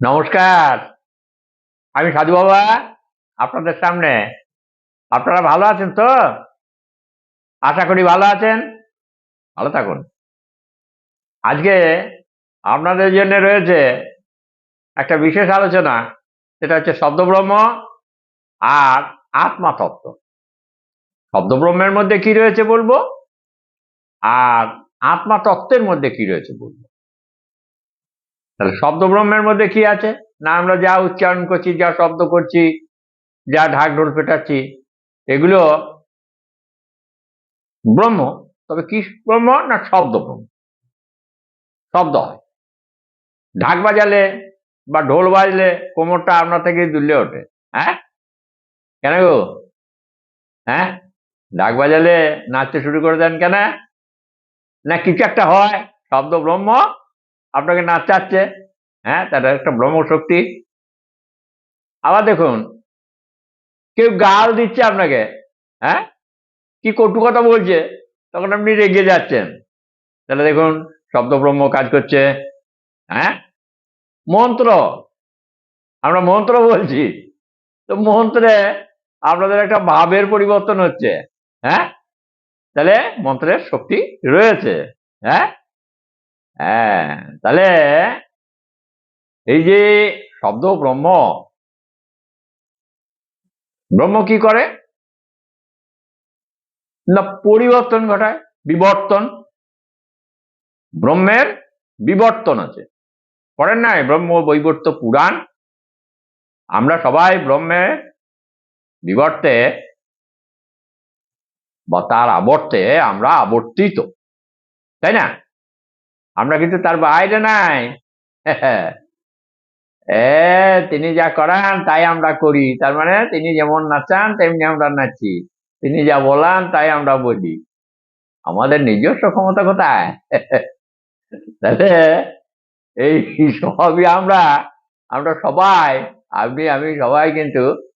নমস্কার। আমি সাধু বাবা, আপনাদের সামনে। আপনারা ভালো আছেন তো? আশা করি ভালো আছেন। ভালো থাকুন। আজকে আপনাদের জন্য রয়েছে একটা বিশেষ আলোচনা, সেটা হচ্ছে শব্দব্রহ্ম আর আত্মা তত্ত্ব শব্দব্রহ্মের মধ্যে কি রয়েছে বলব? আর আত্মা তত্ত্বের মধ্যে কি রয়েছে বলব? তাহলে শব্দ ব্রহ্মের মধ্যে কি আছে? না, আমরা যা উচ্চারণ করছি, যা শব্দ করছি, যা ঢাক ঢোল পেটাচ্ছি এগুলো ব্রহ্ম। তবে কি ব্রহ্ম না শব্দ ব্রহ্ম? শব্দ হয়। ঢাক বাজালে বা ঢোল বাজলে কোমরটা আপনার থেকে দুললে ওঠে। হ্যাঁ? কেন গো? হ্যাঁ? ঢাক বাজালে নাচতে শুরু করে দেন কেন? না কিছু একটা হয়, শব্দ ব্রহ্ম আপনাকে নাচাচ্ছে হ্যাঁ তার একটা ব্রহ্ম শক্তি। আবার দেখুন, কেউ গাল দিচ্ছে আপনাকে হ্যাঁ কি কটু কথা বলছে, তখন আপনি রেগে যাচ্ছেন। তাহলে দেখুন শব্দ ব্রহ্ম কাজ করছে হ্যাঁ মন্ত্র, আমরা মন্ত্র বলছি, তো মন্ত্রে আপনাদের একটা ভাবের পরিবর্তন হচ্ছে হ্যাঁ তাহলে মন্ত্রের শক্তি রয়েছে হ্যাঁ। হ্যাঁ তাহলে এই যে শব্দ ব্রহ্ম ব্রহ্ম কি করে? না, পরিবর্তন ঘটায়, বিবর্তন। ব্রহ্মের বিবর্তন আছে। পড়েন নাই? ব্রহ্ম বৈবর্ত পুরাণ। আমরা সবাই ব্রহ্মের বিবর্তে বা তার আবর্তে আমরা আবর্তিত। তাই না? আমরা কিন্তু তার বাইরে নাই। এ, তিনি যা করান তাই আমরা করি। তার মানে তিনি যেমন নাচান, তেমনি আমরা নাচি। তিনি যা বলান তাই আমরা বলি। আমাদের নিজস্ব ক্ষমতা কোথায়? এই সবই আমরা আমরা সবাই, আপনি, আমি সবাই কিন্তু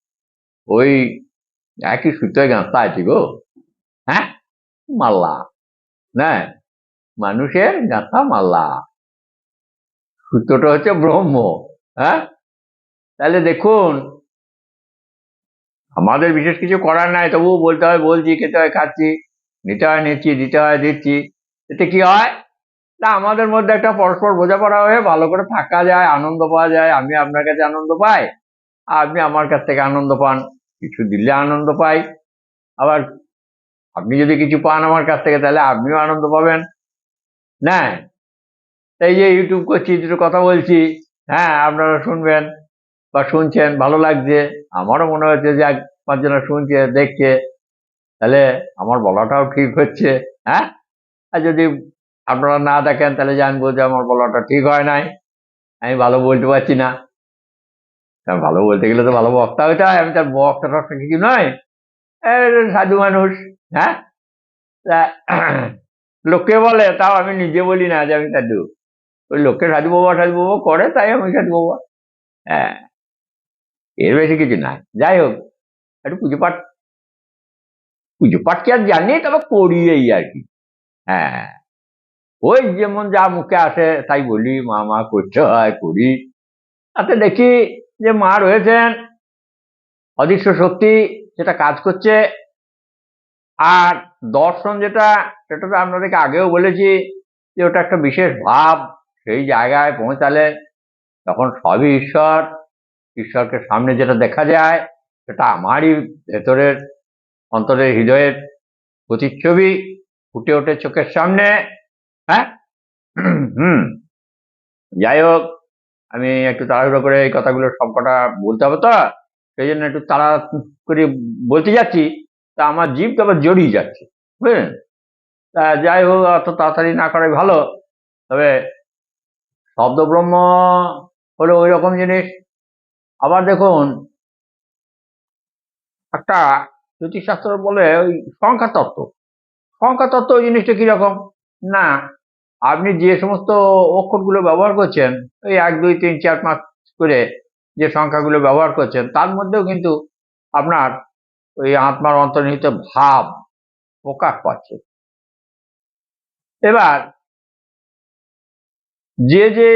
ওই একই সুতোয় গাঁথা আছি গো। হ্যাঁ? মাল্লা। না মানুষের গাঁথা মাল্লা সূত্রটা হচ্ছে ব্রহ্ম হ্যাঁ? তাহলে দেখুন, আমাদের বিশেষ কিছু করার নাই তবু বলতে হয়, বলছি, খেতে হয়, খাচ্ছি, নিতে হয়, নিচ্ছি, দিতে হয়, দিচ্ছি, এতে কি হয়? না আমাদের মধ্যে একটা পরস্পর বোঝাপড়া হয়ে ভালো করে থাকা যায়, আনন্দ পাওয়া যায়, আমি আপনার কাছে আনন্দ পাই আর আপনি আমার কাছ থেকে আনন্দ পান, কিছু দিলে আনন্দ পাই, আবার আপনি যদি কিছু পান আমার কাছ থেকে, তাহলে আপনিও আনন্দ পাবেন। না এই যে ইউটিউব করছি, দুটো কথা বলছি হ্যাঁ আপনারা শুনবেন বা শুনছেন, ভালো লাগছে। আমারও মনে হচ্ছে যে এক পাঁচজনা শুনছে, দেখছে, তাহলে আমার বলাটাও ঠিক হচ্ছে হ্যাঁ? আর যদি আপনারা না দেখেন, তাহলে জানব যে আমার বলাটা ঠিক হয় নাই। আমি ভালো বলতে পারছি না। কারণ ভালো বলতে গেলে তো ভালো বক্তা হইতে হয়, আমি তার বক্তা টক্তা কিছু নয়। সাধু মানুষ হ্যাঁ? লোকে বলে, তাও আমি নিজে বলি না যে আমি সাধু। ওই লোককে সাধু বাবা সাধু বাবা করে, তাই আমি সাধু বাবা। হ্যাঁ এর বেশি কিছু নাই। যাই হোক, একটু পুজো পাঠ পুজো পাঠ কি আর জানি, তবে করি এই আর কি। হ্যাঁ ওই যেমন যা মুখে আসে, তাই বলি, মা মা করতে হয়, করি। তাতে দেখি যে মা রয়েছেন অদৃশ্য শক্তি, সেটা কাজ করছে, আর দর্শন যেটা, সেটা তো আপনাদেরকে আগেও বলেছি যে ওটা একটা বিশেষ ভাব। সেই জায়গায় পৌঁছালে তখন সবই ঈশ্বর। ঈশ্বরকে সামনে যেটা দেখা যায়, সেটা আমারই ভেতরের, অন্তরের হৃদয়ের প্রতিচ্ছবি ফুটে ওঠে চোখের সামনে। হ্যাঁ? হুম। যাই হোক, আমি একটু তাড়াহুড়ো করে এই কথাগুলো সবকটা বলতে হবে তো? সেই জন্য একটু তাড়া করে বলতে যাচ্ছি। তা আমার জীবটা আবার জড়িয়ে যাচ্ছে, বুঝলেন? তা যাই হোক, অত তাড়াতাড়ি না করাই ভালো। তবে শব্দব্রহ্ম হলো ওই রকম জিনিস। আবার দেখুন, একটা জ্যোতিষশাস্ত্র বলে ওই সংখ্যা তত্ত্ব সংখ্যা তত্ত্ব ওই জিনিসটা কীরকম না, আপনি যে সমস্ত অক্ষরগুলো ব্যবহার করছেন, ওই এক, দুই, তিন, চার, পাঁচ করে যে সংখ্যাগুলো ব্যবহার করছেন, তার মধ্যেও কিন্তু আপনার ওই আত্মার অন্তর্নিহিত ভাব প্রকাশ পাচ্ছে। এবার, যে যে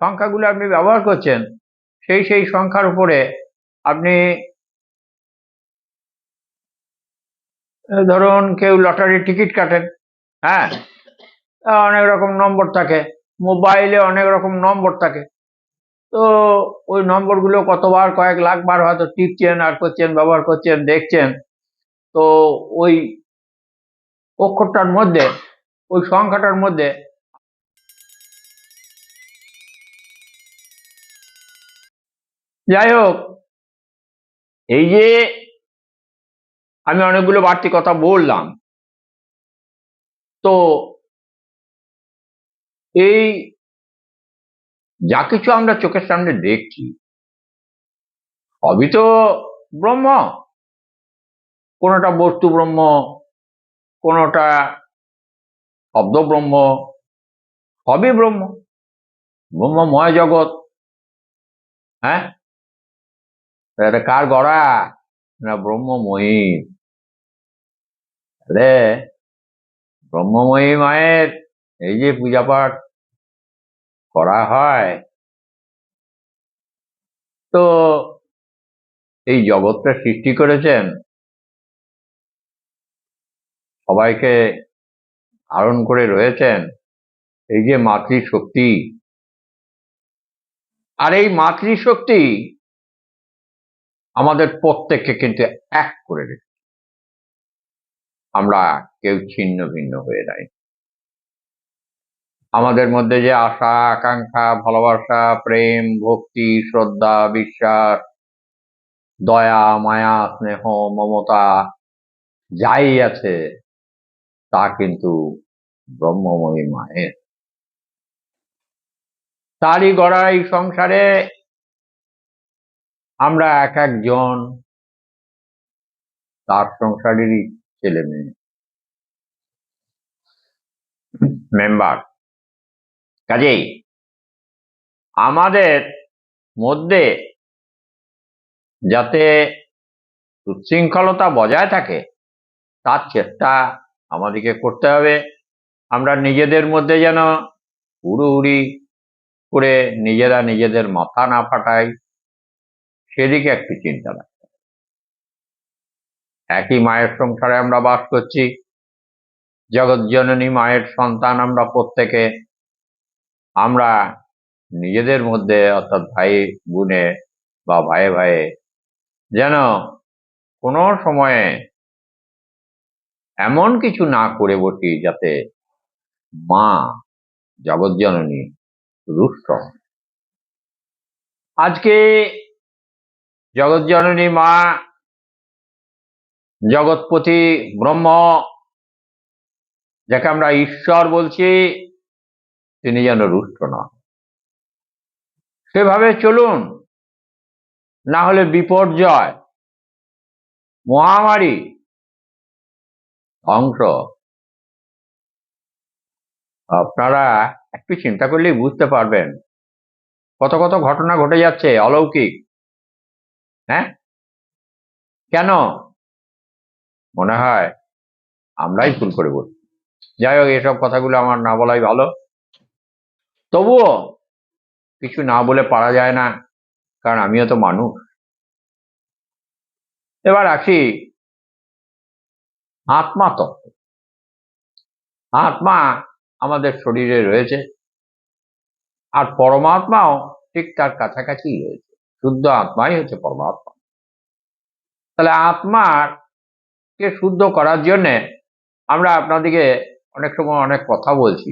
সংখ্যাগুলো আপনি ব্যবহার করছেন, সেই সেই সংখ্যার উপরে আপনি ধরুন কেউ লটারির টিকিট কাটেন হ্যাঁ? অনেক রকম নম্বর থাকে, মোবাইলে অনেক রকম নম্বর থাকে। তো ওই নম্বরগুলো কতবার, কয়েক লাখ বার হয়তো টিপছেন, আর করছেন, ব্যবহার করছেন, দেখছেন। তো ওই অক্ষরটার মধ্যে, ওই সংখ্যাটার মধ্যে যাই হোক, এই যে আমি অনেকগুলো বাড়তি কথা বললাম। তো এই যা কিছু আমরা চোখের সামনে দেখছি, সবই তো ব্রহ্ম। কোনোটা বস্তু ব্রহ্ম, কোনোটা শব্দ ব্রহ্ম, সবই ব্রহ্ম। ব্রহ্মময় জগৎ হ্যাঁ? এটা কার গড়া? না ব্রহ্মময়ী। তাহলে ব্রহ্মময়ী মায়ের এই যে পূজা পাঠ করা হয়। তো এই জগৎটা সৃষ্টি করেছেন। সবাইকে ধারণ করে রয়েছেন এই যে মাতৃশক্তি। আর এই মাতৃশক্তি আমাদের প্রত্যেককে কিন্তু এক করে রেখে আমরা কেউ ছিন্ন ভিন্ন হয়ে নাই আমাদের মধ্যে যে আশা, আকাঙ্ক্ষা, ভালোবাসা, প্রেম, ভক্তি, শ্রদ্ধা, বিশ্বাস, দয়া, মায়া, স্নেহ, মমতা যাই আছে, তা কিন্তু ব্রহ্মময়ী মায়ের। তারই গড়া এই সংসারে আমরা এক একজন, তার সংসারেরই ছেলে মেয়ে। মেম্বার। কাজেই আমাদের মধ্যে যাতে উচ্ছৃঙ্খলতা বজায় থাকে, তার চেষ্টা আমাদেরকে করতে হবে আমরা নিজেদের মধ্যে যেন হুড়ুহুড়ি করে নিজেরা নিজেদের মাথা না ফাটাই, সেদিকে একটু চিন্তা রাখতে হবে। একই মায়ের সংসারে আমরা বাস করছি জগৎজননী মায়ের সন্তান আমরা প্রত্যেকে আমরা নিজেদের মধ্যে অর্থাৎ ভাই বোনে বা ভাইয়ে ভাইয়ে যেন কোনো সময়ে এমন কিছু না করে বসি যাতে মা জগৎজননী রুষ্ট আজকে জগৎজননী মা জগৎপতি ব্রহ্ম, যাকে আমরা ঈশ্বর বলছি তিনি যেন রুষ্ট না সেভাবে চলুন, না হলে বিপর্যয়, মহামারী ধ্বংস। আপনারা একটু চিন্তা করলেই বুঝতে পারবেন, কত কত ঘটনা ঘটে যাচ্ছে অলৌকিক। হ্যাঁ? কেন? মনে হয় আমরাই ভুল করে বলি। যাই হোক, এসব কথাগুলো আমার না বলাই ভালো। তবুও কিছু না বলে পারা যায় না, কারণ আমিও তো মানুষ। এবার আসি আত্মা তত্ত্ব। আত্মা আমাদের শরীরে রয়েছে, আর পরমাত্মাও ঠিক তার কাছাকাছি রয়েছে। শুদ্ধ আত্মাই হচ্ছে পরমাত্মা। তাহলে আত্মার কে শুদ্ধ করার জন্যে আমরা আপনাদেরকে অনেক সময় অনেক কথা বলছি।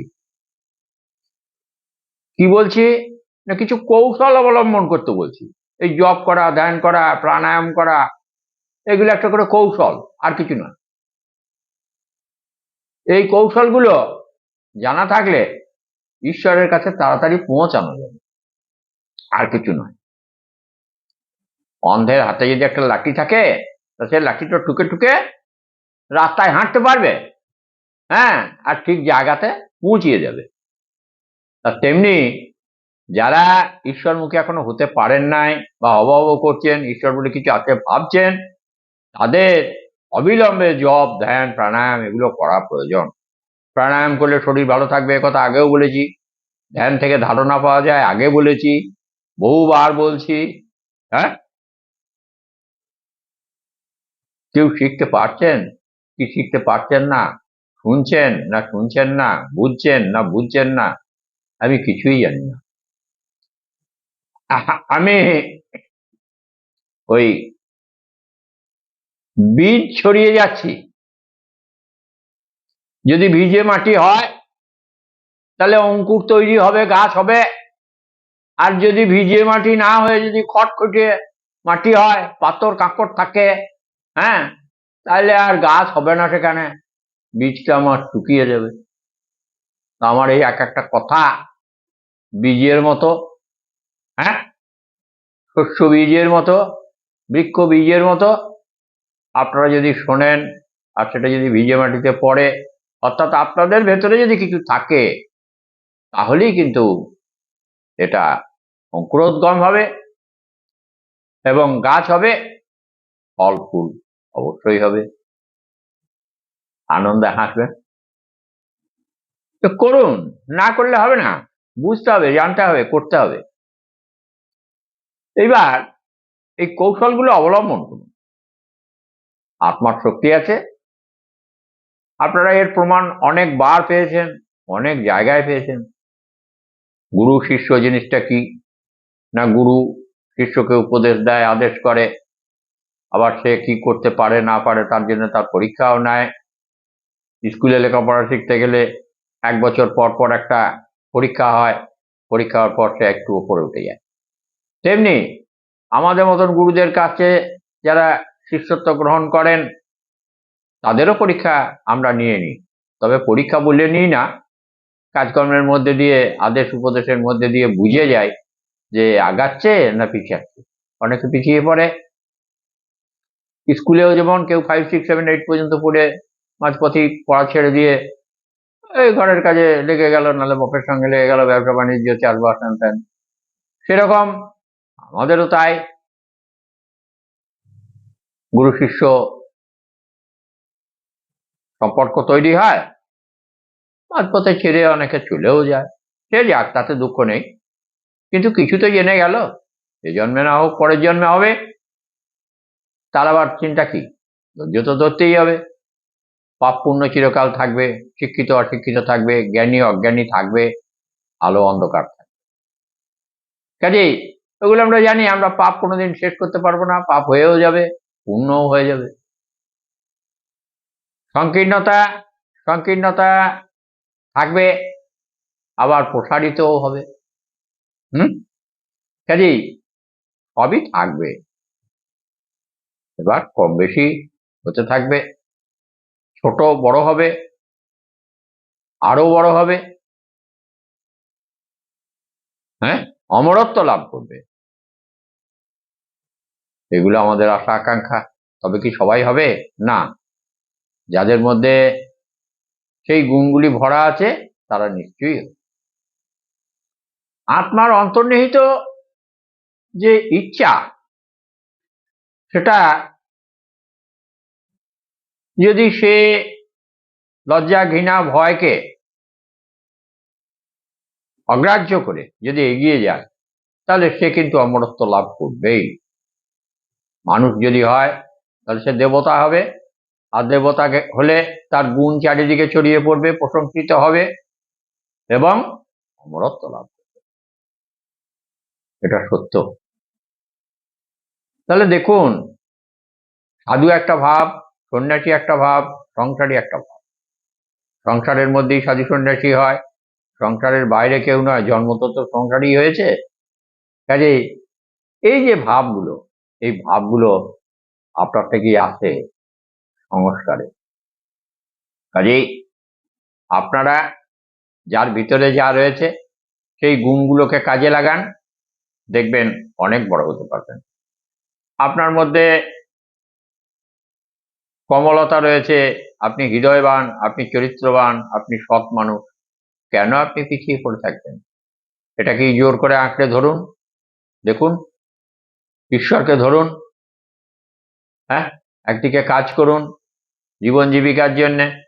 কি বলছি? না, কিছু কৌশল অবলম্বন করতে বলছি। এই জপ করা, ধ্যান করা, প্রাণায়াম করা, এগুলো একটা করে কৌশল, আর কিছু নয়। এই কৌশলগুলো জানা থাকলে ঈশ্বরের কাছে তাড়াতাড়ি পৌঁছানো যাবে আর কিছু নয়। অন্ধের হাতে যদি একটা লাঠি থাকে, তা সে লাঠিটা টুকে টুকে রাস্তায় হাঁটতে পারবে হ্যাঁ আর ঠিক জায়গাতে পৌঁছিয়ে যাবে তা তেমনি যারা ঈশ্বরমুখী এখনও হতে পারেন নাই বা অভাব করছেন, ঈশ্বর বলে কিছু আছে ভাবছেন, তাদের অবিলম্বে জপ, ধ্যান, প্রাণায়াম এগুলো করা প্রয়োজন। প্রাণায়াম করলে শরীর ভালো থাকবে কথা আগেও বলেছি। ধ্যান থেকে ধারণা পাওয়া যায়, আগে বলেছি, বহুবার বলছি হ্যাঁ? কেউ শিখতে পারছেন? কি শিখতে পারছেন না? শুনছেন না শুনছেন না? বুঝছেন না বুঝছেন না? আমি কিছুই জানি না। আমি ওই বীজ ছড়িয়ে যাচ্ছি। যদি ভিজে মাটি হয়, তাহলে অঙ্কুর তৈরি হবে গাছ হবে। আর যদি ভিজে মাটি না হয়ে যদি খটখটে মাটি হয়, পাথর, কাঁকড় থাকে হ্যাঁ তাহলে আর গাছ হবে না সেখানে। বীজটা আমার শুকিয়ে যাবে তো আমার এই এক একটা কথা বীজের মতো হ্যাঁ? শস্য বীজের মতো, বৃক্ষ বীজের মতো, আপনারা যদি শোনেন আর সেটা যদি ভিজে মাটিতে পড়ে, অর্থাৎ আপনাদের ভেতরে যদি কিছু থাকে, তাহলেই কিন্তু এটা অঙ্কুরোদ্গম হবে এবং গাছ হবে ফল ফুল অবশ্যই হবে। আনন্দে হাসবেন। তো করুন, না করলে হবে না। বুঝতে হবে, জানতে হবে, করতে হবে। এইবার এই কৌশলগুলো অবলম্বন করুন। আত্মার শক্তি আছে। আপনারা এর প্রমাণ অনেক অনেকবার পেয়েছেন, অনেক জায়গায় পেয়েছেন। গুরু শিষ্য জিনিসটা কি? না গুরু শিষ্যকে উপদেশ দেয়, আদেশ করে, আবার সে কি করতে পারে, না পারে, তার জন্য তার পরীক্ষাও নেয়। স্কুলে লেখাপড়া শিখতে গেলে এক বছর পর পর একটা পরীক্ষা হয়, পরীক্ষা হওয়ার পর সে একটু উপরে উঠে যায়। তেমনি আমাদের মতন গুরুদের কাছে যারা শিষ্যত্ব গ্রহণ করেন, তাদেরও পরীক্ষা আমরা নিয়ে নিই। তবে পরীক্ষা বলে নিই না, কাজকর্মের মধ্যে দিয়ে, আদেশ উপদেশের মধ্যে দিয়ে বুঝে যায় যে আগাচ্ছে না পিছিয়ে অনেকে পিছিয়ে পড়ে। স্কুলেও যেমন কেউ ফাইভ সিক্স সেভেন এইট পর্যন্ত পড়ে, মাঝপথেই পড়া ছেড়ে দিয়ে এই ঘরের কাজে লেগে গেল, নাহলে বাপের সঙ্গে লেগে গেল, ব্যবসা বাণিজ্য, চাষবাস হ্যান সেরকম আমাদেরও তাই। গুরু শিষ্য সম্পর্ক তৈরি হয় মাঝপথে ছেড়ে অনেকে চলেও যায়। সে যাক, তাতে দুঃখ নেই। কিন্তু কিছু তো জেনে গেল এ জন্মে না হোক, পরের জন্মে হবে। তার আবার চিন্তা কি? ধৈর্য তো ধরতেই হবে। পাপ পুণ্য চিরকাল থাকবে, শিক্ষিত, অশিক্ষিত থাকবে, জ্ঞানী, অজ্ঞানী থাকবে, আলো অন্ধকার থাকবে। কাজেই ওগুলো আমরা জানি, আমরা পাপ কোনোদিন শেষ করতে পারব না, পাপ হয়েও যাবে, পুণ্যও হয়ে যাবে। সংকীর্ণতা সংকীর্ণতা থাকবে, আবার প্রসারিতও হবে। হুম? কাজেই সবই থাকবে। এবার কম বেশি হতে থাকবে। ছোট বড় হবে আরও বড় হবে। হ্যাঁ? অমরত্ব লাভ করবে। এগুলো আমাদের আশা, আকাঙ্ক্ষা। তবে কি সবাই হবে? না। যাদের মধ্যে সেই গুণগুলি ভরা আছে, তারা নিশ্চয়ই আত্মার অন্তর্নিহিত যে ইচ্ছা, সেটা যদি সে লজ্জা ঘৃণা ভয়কে অগ্রাহ্য করে, যদি এগিয়ে যায়, তাহলে সে কিন্তু অমরত্ব লাভ করবেই। মানুষ যদি হয়, তাহলে সে দেবতা হবে। আর দেবতাকে হলে তার গুণ চারিদিকে ছড়িয়ে পড়বে, প্রশংসিত হবে এবং অমরত্ব লাভ করবে। এটা সত্য। তাহলে দেখুন, সাধু একটা ভাব সন্ন্যাসী একটা ভাব, সংসারী একটা ভাব। সংসারের মধ্যেই সাধু সন্ন্যাসী হয়, সংসারের বাইরে কেউ নয় জন্ম তো তো সংসারই হয়েছে। কাজেই এই যে ভাবগুলো, এই ভাবগুলো আপনার থেকেই আসে সংস্কারে। কাজেই আপনারা যার ভিতরে যা রয়েছে, সেই গুণগুলোকে কাজে লাগান, দেখবেন অনেক বড় হতে পারবেন। আপনার মধ্যে কমলতা রয়েছে, আপনি হৃদয়বান, আপনি চরিত্রবান, আপনি সৎ মানুষ। কেন আপনি পিছিয়ে পড়ে থাকবেন? এটা কি জোর করে আঁকড়ে ধরুন। দেখুন। ঈশ্বরকে ধরুন। হ্যাঁ? একদিকে কাজ করুন, জীবন জীবিকার জন্যে,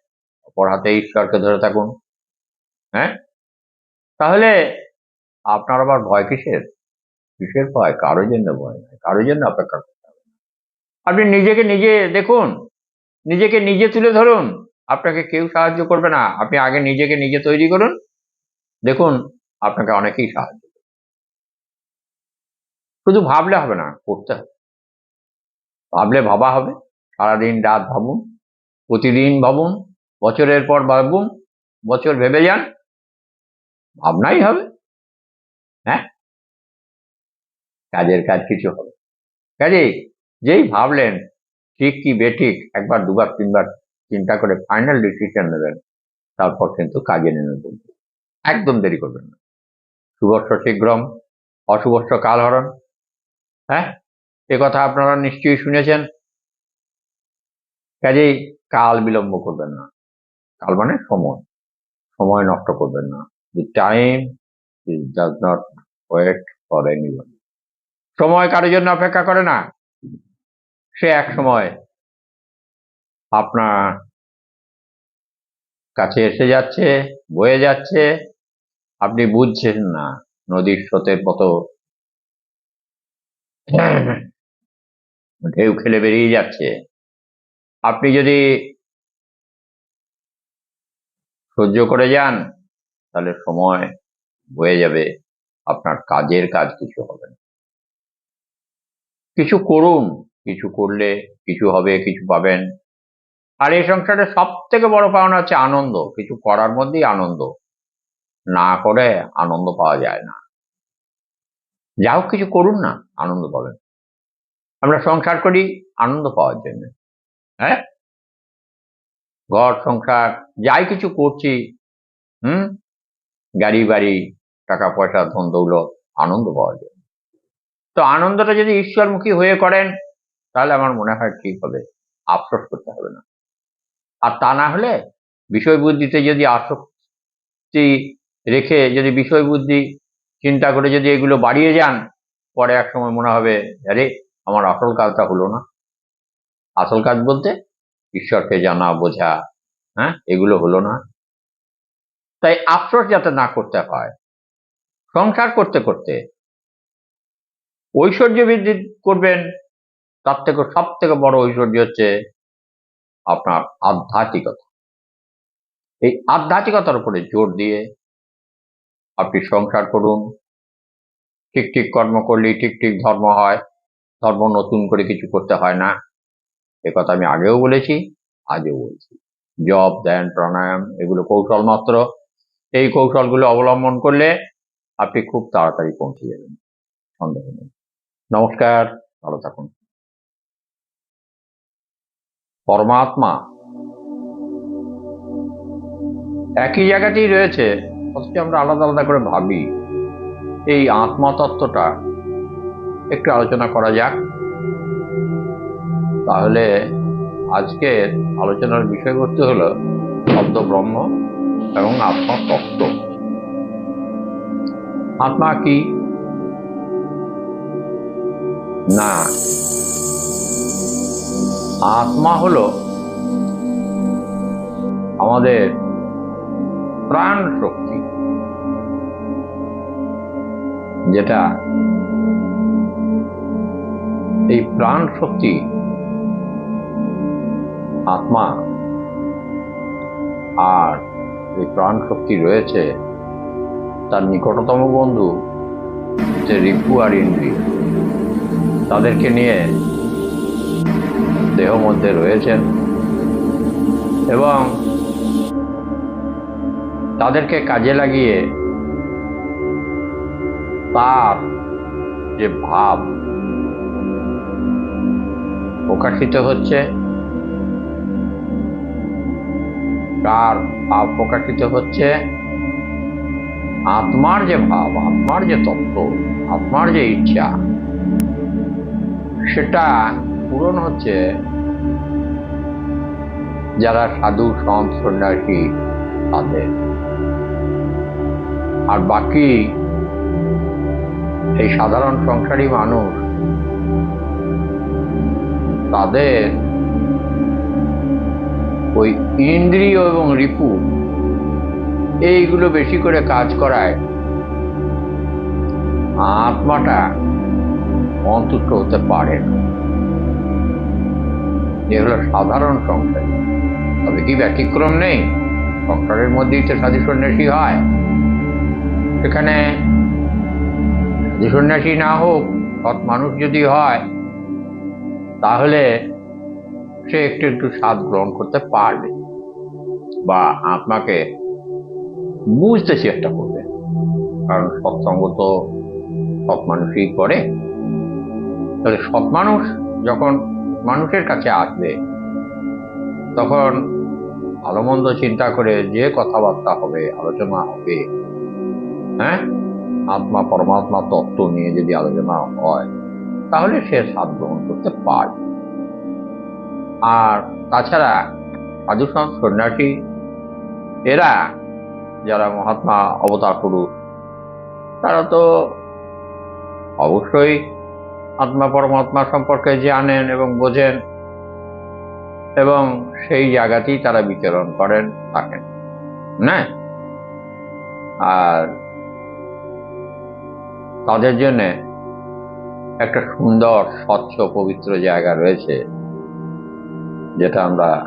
অপর হাতে ঈশ্বরকে ধরে থাকুন। হ্যাঁ? তাহলে আপনার আবার ভয় কিসের? কিসের ভয়? কারোর জন্য ভয় নয়। কারোর জন্য অপেক্ষা করতে হবে আপনি নিজেকে নিজে দেখুন। নিজেকে নিজে তুলে ধরুন। আপনাকে কেউ সাহায্য করবে না। আপনি আগে নিজেকে নিজে তৈরি করুন। দেখুন, আপনাকে অনেকেই সাহায্য শুধু ভাবলে হবে না, করতে হবে। ভাবলে ভাবা হবে। সারাদিন রাত ভাবুন, প্রতিদিন ভাবুন, বছরের পর ভাবুন, বছর ভেবে যান। ভাবনাই হবে। হ্যাঁ? কাজের কাজ কিছু হবে। কাজেই যেই ভাবলেন ঠিক কি বেঠিক একবার, দুবার, তিনবার চিন্তা করে ফাইনাল ডিসিশন নেবেন, তারপর কিন্তু কাজে নেমে পড়বেন। একদম দেরি করবেন না। শুভস্য শীঘ্রম, অশুভস্য কালহরণ। হ্যাঁ? এ কথা আপনারা নিশ্চয়ই শুনেছেন। কাজেই কাল বিলম্ব করবেন না। কাল মানে সময়। সময় নষ্ট করবেন না। The time is does not wait for anyone সময় কারোর জন্য অপেক্ষা করে না। সে এক সময় আপনার কাছে এসে যাচ্ছে, বয়ে যাচ্ছে। আপনি বুঝছেন না নদীর স্রোতের মতো ঢেউ খেলে বেরিয়ে যাচ্ছে। আপনি যদি সহ্য করে যান, তাহলে সময় বয়ে যাবে। আপনার কাজের কাজ কিছু হবে না। কিছু করুন। কিছু করলে কিছু হবে, কিছু পাবেন। আর এই সংসারে সব থেকে বড় পাওনা হচ্ছে আনন্দ। কিছু করার মধ্যেই আনন্দ। না করে আনন্দ পাওয়া যায় না। যা হোক কিছু করুন না, আনন্দ পাবেন। আমরা সংসার করি, আনন্দ পাওয়ার জন্য। হ্যাঁ? ঘর, সংসার, যাই কিছু করছি, হুম? গাড়ি, বাড়ি, টাকা, পয়সা, ধন, দৌলত, আনন্দ পাওয়ার জন্য। তো আনন্দটা যদি ঈশ্বরমুখী হয়ে করেন তাহলে আমার মনে হয় ঠিক হবে। আফসোস করতে হবে না। আর তা না হলে বিষয় বুদ্ধিতে যদি আসক্তি রেখে যদি বিষয় বুদ্ধি চিন্তা করে যদি এগুলো বাড়িয়ে যান, পরে এক সময় মনে হবে, আরে, আমার আসল কাজটা হলো না। আসল কাজ বলতে ঈশ্বরকে জানা, বোঝা হ্যাঁ এগুলো হলো না। তাই আফসোস যাতে না করতে হয়, সংসার করতে করতে ঐশ্বর্য বৃদ্ধি করবেন তার থেকে সব থেকে বড় ঐশ্বর্য হচ্ছে আপনার আধ্যাত্মিকতা। এই আধ্যাত্মিকতার উপরে জোর দিয়ে আপনি সংসার করুন, ঠিক ঠিক কর্ম করলেই ঠিক ঠিক ধর্ম হয়, ধর্ম নতুন করে কিছু করতে হয় না। এ কথা আমি আগেও বলেছি, আজও বলছি। জব ধ্যান, প্রাণায়াম এগুলো কৌশল মাত্র। এই কৌশলগুলো অবলম্বন করলে আপনি খুব তাড়াতাড়ি পৌঁছে যাবেন। সন্দেহ নেই। নমস্কার, ভালো থাকুন। পরমাত্মা। একই জায়গাতেই রয়েছে, অথচ আমরা আলাদা আলাদা করে ভাবি। এই আত্মা তত্ত্বটা একটু আলোচনা করা যাক। তাহলে আজকের আলোচনার বিষয়বস্তু হলো শব্দ ব্রহ্ম এবং আত্মা তত্ত্ব আত্মা কি? না। আত্মা হলো আমাদের প্রাণ শক্তি যেটা এই প্রাণ শক্তি আত্মা আর এই প্রাণ শক্তি রয়েছে তার নিকটতম বন্ধু যে রিপু আর ইন্দ্রিয়। তাদেরকে নিয়ে দেহ মধ্যে রয়েছেন এবং তাদেরকে কাজে লাগিয়ে তার যে ভাব প্রকাশিত হচ্ছে, তার ভাব প্রকাশিত হচ্ছে। আত্মার যে ভাব, আত্মার যে তত্ত্ব, আত্মার যে ইচ্ছা, সেটা পূরণ হচ্ছে যারা সাধু, সন্ত, সন্ন্যাসী তাদের আর বাকি এই সাধারণ সংসারী মানুষ, তাদের ওই ইন্দ্রিয় এবং রিপু এইগুলো বেশি করে কাজ করায়। আত্মাটা সন্তুষ্ট হতে পারে না। এ হলো সাধারণ সংসার তবে কি ব্যতিক্রম নেই? সংসারের মধ্যেই তো সাধু সন্ন্যাসী হয়। সেখানে সাধু সন্ন্যাসী না হোক, সৎ মানুষ যদি হয়, তাহলে সে একটু একটু স্বাদ গ্রহণ করতে পারবে বা আপনাকে বুঝতে চেষ্টা করবে। কারণ সৎসঙ্গ তো সৎ মানুষই করে। তাহলে সৎ মানুষ যখন মানুষের কাছে আসবে, তখন ভালো মন্দ চিন্তা করে যে কথাবার্তা হবে, আলোচনা হবে হ্যাঁ? আত্মা পরমাত্মা তত্ত্ব নিয়ে যদি আলোচনা হয়, তাহলে সে স্বাদ গ্রহণ করতে পারবে। আর তাছাড়া সাধু সন্ত সন্ন্যাসী, এরা যারা মহাত্মা অবতার পুরুষ, তারা তো অবশ্যই আত্মা পরমাত্মা সম্পর্কে জানেন এবং বোঝেন এবং সেই জায়গাতেই তারা বিচরণ করেন, থাকেন। না আর তাদের জন্য একটা সুন্দর, স্বচ্ছ, পবিত্র জায়গা রয়েছে, যেটা আমরা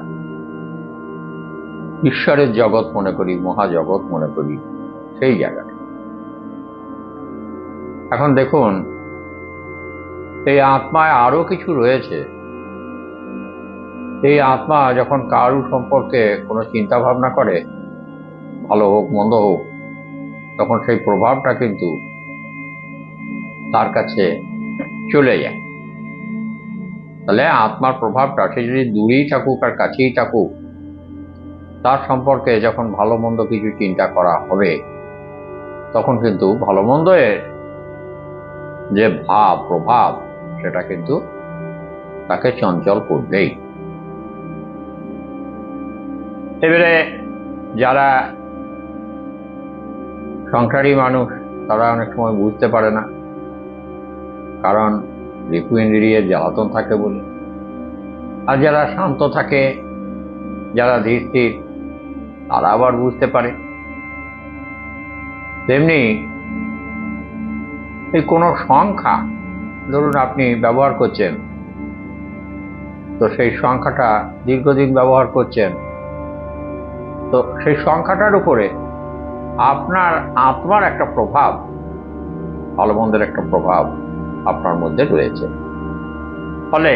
ঈশ্বরের জগৎ মনে করি, মহাজগৎ মনে করি, সেই জায়গাটা। এখন দেখুন এই আত্মায় আরও কিছু রয়েছে। এই আত্মা যখন কারু সম্পর্কে কোনো চিন্তা ভাবনা করে, ভালো হোক, মন্দ হোক, তখন সেই প্রভাবটা কিন্তু তার কাছে চলে যায়। তাহলে আত্মার প্রভাবটা, সে যদি দূরেই থাকুক আর কাছেই থাকুক, তার সম্পর্কে যখন ভালো মন্দ কিছু চিন্তা করা হবে, তখন কিন্তু ভালো মন্দের যে ভাব, প্রভাব সেটা কিন্তু তাকে চঞ্চল করবেই। এবারে যারা সংসারী মানুষ, তারা অনেক সময় বুঝতে পারে না। কারণ রিপু ইন্দ্রিয়ের জ্বালাতন থাকে বলে। আর যারা শান্ত থাকে, যারা ধীর তারা আবার বুঝতে পারে। তেমনি এই কোনো সংখ্যা ধরুন আপনি ব্যবহার করছেন, তো সেই সংখ্যাটা দীর্ঘদিন ব্যবহার করছেন, তো সেই সংখ্যাটার উপরে আপনার আত্মার একটা প্রভাব, ভালো মন্দের একটা প্রভাব আপনার মধ্যে রয়েছে। ফলে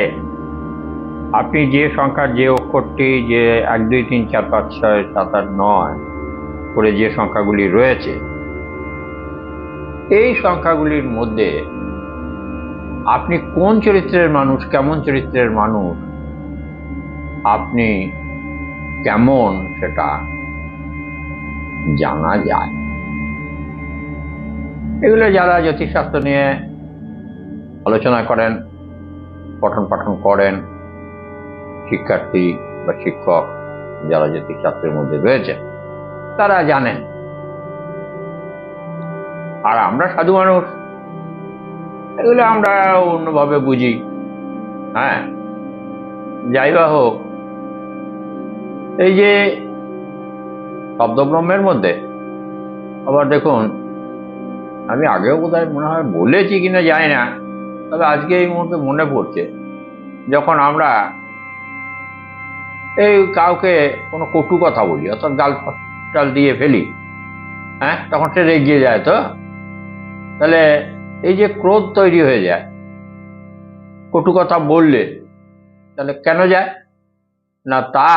আপনি যে সংখ্যার যে অক্ষরটি, যে এক, দুই, তিন, চার, পাঁচ, ছয়, সাত, আট, নয় করে যে সংখ্যাগুলি রয়েছে, এই সংখ্যাগুলির মধ্যে আপনি কোন চরিত্রের মানুষ, কেমন চরিত্রের মানুষ? আপনি কেমন সেটা জানা যায়। এগুলো যারা জ্যোতিষশাস্ত্র নিয়ে আলোচনা করেন, পঠন পাঠন করেন, শিক্ষার্থী বা শিক্ষক যারা জ্যোতিষশাস্ত্রের মধ্যে রয়েছে, তারা জানেন। আর আমরা সাধু মানুষ এগুলো আমরা অন্যভাবে বুঝি। হ্যাঁ? যাই বা হোক। এই যে শব্দব্রহ্মের মধ্যে, আবার দেখুন, আমি আগেও বোধহয় মনে হয় বলেছি কিনা জানি না, তবে আজকে এই মুহূর্তে মনে পড়ছে, যখন আমরা এই কাউকে কোনো কটু কথা বলি, অর্থাৎ গাল টাল দিয়ে ফেলি হ্যাঁ? তখন সে রেগিয়ে যায় তো? তাহলে এই যে ক্রোধ তৈরি হয়ে যায় কটু কথা বললে তাহলে কেন যায়? না তা